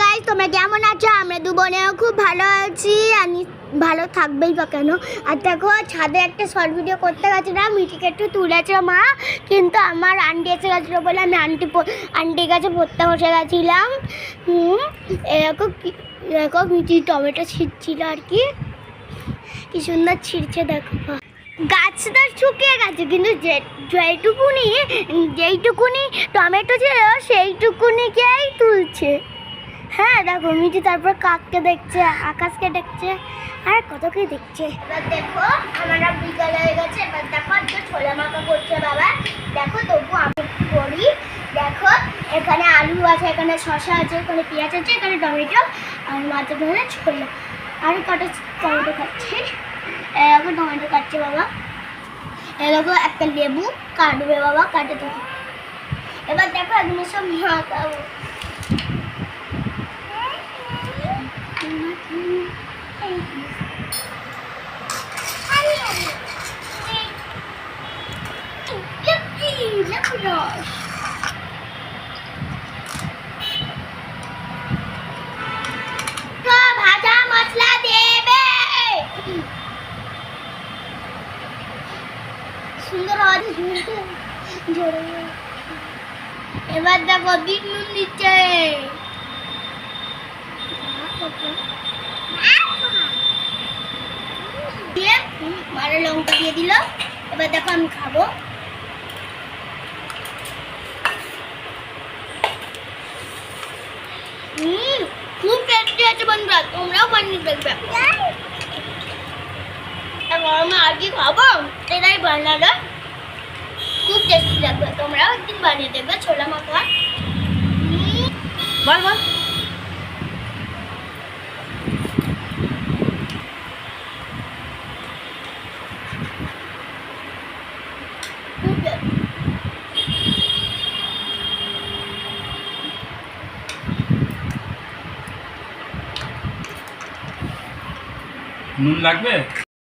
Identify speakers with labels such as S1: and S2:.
S1: Guys তোমরা কেমন আছো? আমরা দু বোনেও খুব ভালো আছি। আমি ভালো থাকবেই বা কেন? আর দেখো, ছাদে একটা শর্ট ভিডিও করতে গেছিলাম, মিটিকে একটু তুলেছে মা। কিন্তু আমার আন্টি এসে গেছিল বলে আমি আন্টি আন্টির কাছে পড়তে বসে গেছিলাম। হুম এরকম এরকম মিটি টমেটো ছিঁড়ছিল আর কি। কি সুন্দর ছিঁড়ছে দেখো গাছটা শুকিয়ে গেছে, কিন্তু যে যেইটুকুনি যেইটুকুনি টমেটো ছিল, সেইটুকুনিকেই তুলছে। হ্যাঁ দেখো, মিঠি তারপর কাককে দেখছে, আকাশকে দেখছে, আর কত কি দেখছে? এবার দেখো, আমরা বিকাল হয়ে গেছে, এবার দেখো আজকে ছোলা মাখা করছে বাবা। দেখো, তবু আমি একটু করি। দেখো, এখানে আলু আছে, এখানে শসা আছে, এখানে পেঁয়াজ আছে, এখানে টমেটো, আর মাছের ধরে ছোলা। আর কটা টমেটো খাচ্ছে? এরকম টমেটো কাটছে বাবা। এরকম একটা লেবু কাটবে বাবা, কাটে তো এবার দেখো একদিন সব মাখাবো। রস তো ভাজা মশলা দেবে সুন্দর আওয়াজ শুনতে জোরে এবার দেখো বিট দিয়ে দিল। এবার দেখো আমি খাব। খুব টেস্টি আছে বন্ধুরা, তোমরাও বানিয়ে দেখবে। গরমে আর কি খাব? এটাই বানালো। খুব টেস্টি লাগবে, তোমরাও একদিন বানিয়ে দেখবে ছোলা মাখা।
S2: বল বল
S1: খুব টেস্টি।
S3: নুন লাগবে